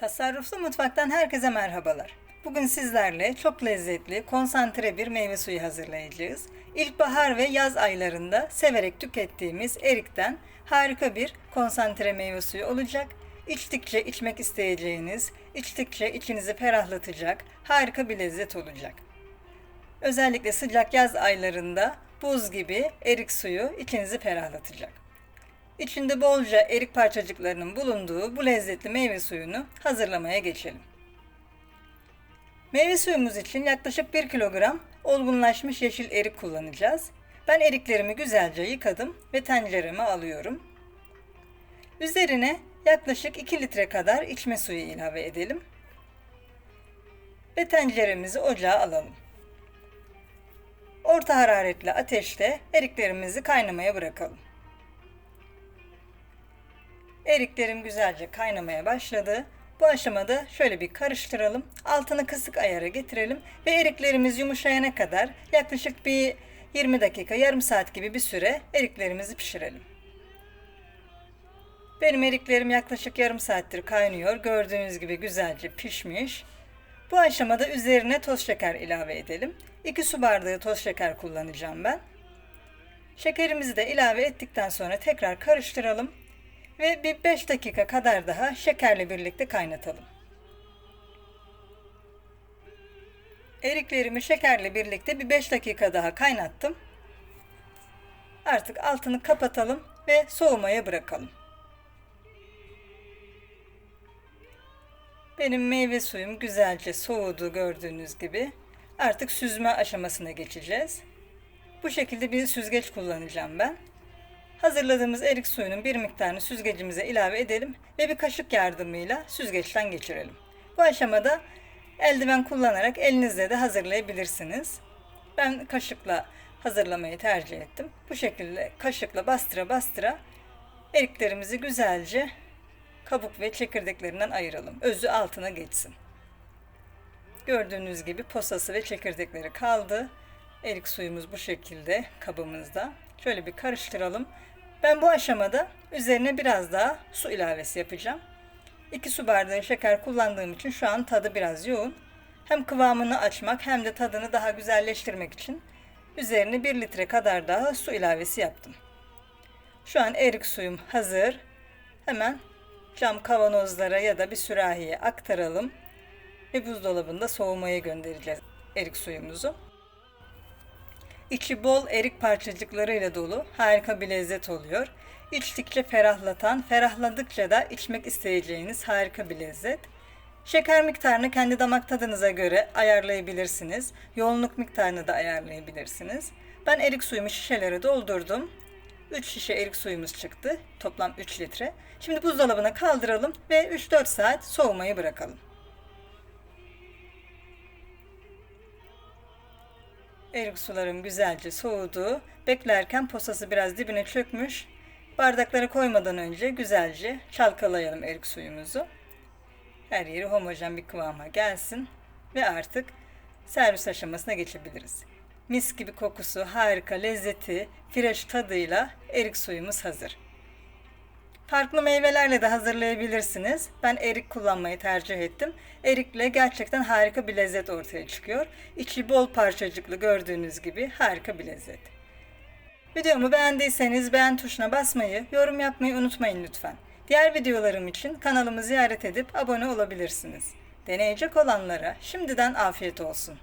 Tasarruflu Mutfak'tan herkese merhabalar. Bugün sizlerle çok lezzetli, konsantre bir meyve suyu hazırlayacağız. İlkbahar ve yaz aylarında severek tükettiğimiz erikten harika bir konsantre meyve suyu olacak. İçtikçe içmek isteyeceğiniz, içtikçe içinizi ferahlatacak harika bir lezzet olacak. Özellikle sıcak yaz aylarında buz gibi erik suyu içinizi ferahlatacak. İçinde bolca erik parçacıklarının bulunduğu bu lezzetli meyve suyunu hazırlamaya geçelim. Meyve suyumuz için yaklaşık 1 kilogram olgunlaşmış yeşil erik kullanacağız. Ben eriklerimi güzelce yıkadım ve tencereme alıyorum. Üzerine yaklaşık 2 litre kadar içme suyu ilave edelim. Ve tenceremizi ocağa alalım. Orta hararetli ateşte eriklerimizi kaynamaya bırakalım. Eriklerim güzelce kaynamaya başladı. Bu aşamada şöyle bir karıştıralım. Altını kısık ayara getirelim ve eriklerimiz yumuşayana kadar yaklaşık bir 20 dakika, yarım saat gibi bir süre eriklerimizi pişirelim. Benim eriklerim yaklaşık yarım saattir kaynıyor. Gördüğünüz gibi güzelce pişmiş. Bu aşamada üzerine toz şeker ilave edelim. 2 su bardağı toz şeker kullanacağım ben. Şekerimizi de ilave ettikten sonra tekrar karıştıralım ve bir 5 dakika kadar daha şekerle birlikte kaynatalım. Eriklerimi şekerle birlikte bir 5 dakika daha kaynattım. Artık altını kapatalım ve soğumaya bırakalım. Benim meyve suyum güzelce soğudu gördüğünüz gibi. Artık süzme aşamasına geçeceğiz. Bu şekilde bir süzgeç kullanacağım ben. Hazırladığımız erik suyunun bir miktarını süzgecimize ilave edelim ve bir kaşık yardımıyla süzgeçten geçirelim. Bu aşamada eldiven kullanarak elinizle de hazırlayabilirsiniz. Ben kaşıkla hazırlamayı tercih ettim. Bu şekilde kaşıkla bastıra bastıra eriklerimizi güzelce kabuk ve çekirdeklerinden ayıralım. Özü altına geçsin. Gördüğünüz gibi posası ve çekirdekleri kaldı. Erik suyumuz bu şekilde kabımızda. Şöyle bir karıştıralım. Ben bu aşamada üzerine biraz daha su ilavesi yapacağım. 2 su bardağı şeker kullandığım için şu an tadı biraz yoğun. Hem kıvamını açmak hem de tadını daha güzelleştirmek için üzerine 1 litre kadar daha su ilavesi yaptım. Şu an erik suyum hazır. Hemen cam kavanozlara ya da bir sürahiye aktaralım ve buzdolabında soğumaya göndereceğiz erik suyumuzu. İçi bol erik parçacıklarıyla dolu harika bir lezzet oluyor. İçtikçe ferahlatan, ferahladıkça da içmek isteyeceğiniz harika bir lezzet. Şeker miktarını kendi damak tadınıza göre ayarlayabilirsiniz. Yoğunluk miktarını da ayarlayabilirsiniz. Ben erik suyumu şişelere doldurdum. 3 şişe erik suyumuz çıktı. Toplam 3 litre. Şimdi buzdolabına kaldıralım ve 3-4 saat soğumayı bırakalım. Erik sularım güzelce soğudu. Beklerken posası biraz dibine çökmüş. Bardaklara koymadan önce güzelce çalkalayalım erik suyumuzu. Her yeri homojen bir kıvama gelsin ve artık servis aşamasına geçebiliriz. Mis gibi kokusu, harika lezzeti, fresh tadıyla erik suyumuz hazır. Farklı meyvelerle de hazırlayabilirsiniz. Ben erik kullanmayı tercih ettim. Erikle gerçekten harika bir lezzet ortaya çıkıyor. İçi bol parçacıklı gördüğünüz gibi harika bir lezzet. Videomu beğendiyseniz beğen tuşuna basmayı, yorum yapmayı unutmayın lütfen. Diğer videolarım için kanalımı ziyaret edip abone olabilirsiniz. Deneyecek olanlara şimdiden afiyet olsun.